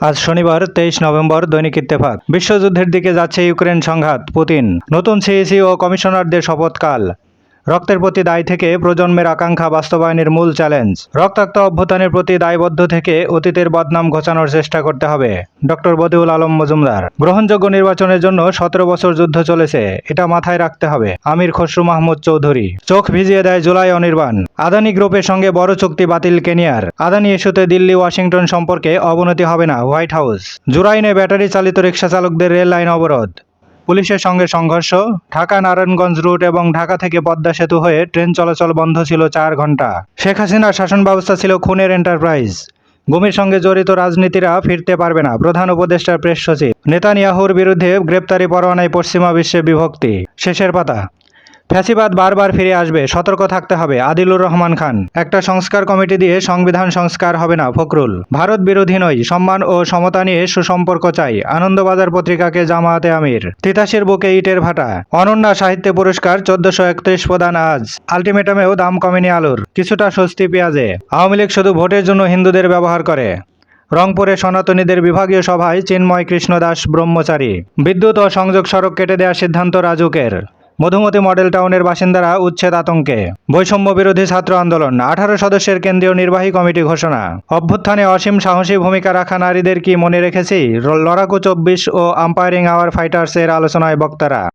আজ শনিবার, তেইশ নভেম্বর দৈনিক ইত্তেফাক। বিশ্বযুদ্ধের দিকে যাচ্ছে ইউক্রেন সংঘাত, পুতিন। নতুন সিইসি ও কমিশনারদের শপথকাল। রক্তের প্রতি দায় থেকে প্রজন্মের আকাঙ্ক্ষা বাস্তবায়নের মূল চ্যালেঞ্জ। রক্তাক্ত অভ্যুত্থানের প্রতি দায়বদ্ধ থেকে অতীতের বদনাম ঘোচানোর চেষ্টা করতে হবে। ডক্টর বদিউল আলম মজুমদার, গ্রহণযোগ্য নির্বাচনের জন্য সতেরো বছর যুদ্ধ চলেছে, এটা মাথায় রাখতে হবে। আমির খসরু মাহমুদ চৌধুরী, চোখ ভিজিয়ে দেয় জুলাই অনির্বাণ। আদানি গ্রুপের সঙ্গে বড় চুক্তি বাতিল কেনিয়ার। আদানি ইস্যুতে দিল্লি, ওয়াশিংটন সম্পর্কে অবনতি হবে না হোয়াইট হাউস। জুরাইনে ব্যাটারি চালিত রিক্সা চালকদের রেল লাইন অবরোধ। পুলিশের সঙ্গে সংঘর্ষ, ঢাকা নারায়ণগঞ্জ রুট এবং ঢাকা থেকে পদ্মা সেতু হয়ে ট্রেন চলাচল বন্ধ ছিল চার ঘণ্টা শেখ হাসিনার শাসন ব্যবস্থা ছিল খুনের এন্টারপ্রাইজ গুমির সঙ্গে জড়িত রাজনীতিরা ফিরতে পারবে না, প্রধান উপদেষ্টার প্রেস সচিব। নেতানিয়াহুর বিরুদ্ধে গ্রেপ্তারি পরোয়ানায় পশ্চিমা বিশ্বে বিভক্তি। শেষের পাতা। ফ্যাসিবাদ বারবার ফিরে আসবে, সতর্ক থাকতে হবে, আদিলুর রহমান খান। একটা সংস্কার কমিটি দিয়ে সংবিধান সংস্কার হবে না, ফখরুল। ভারত বিরোধী নয় সম্মান ও সমতা নিয়ে সুসম্পর্ক চাই, আনন্দবাজার পত্রিকাকে জামায়াতে আমির। তিতাসের বুকে ইটের ভাটা। অনন্যা সাহিত্য পুরস্কার, চোদ্দশো একত্রিশ প্রদান আজ। আলটিমেটামেও দাম কমেনি আলুর। কিছুটা স্বস্তি পেঁয়াজে। আওয়ামী লীগ শুধু ভোটের জন্য হিন্দুদের ব্যবহার করে। রংপুরে সনাতনীদের বিভাগীয় সভায় চিন্ময় কৃষ্ণ দাস ব্রহ্মচারী। বিদ্যুৎ ও সংযোগ সড়ক কেটে দেওয়ার সিদ্ধান্ত রাজুকের। মধুমতি মডেল টাউনের বাসিন্দারা উচ্ছেদ আতঙ্কে। বৈষম্য বিরোধী ছাত্র আন্দোলন, আঠারো সদস্যের কেন্দ্রীয় নির্বাহী কমিটি ঘোষণা। অভ্যুত্থানে অসীম সাহসী ভূমিকা রাখা নারীদের কি মনে রেখেছি? লড়াকু চব্বিশ ও আম্পায়ারিং আওয়ার ফাইটার্সের আলোচনায় বক্তারা।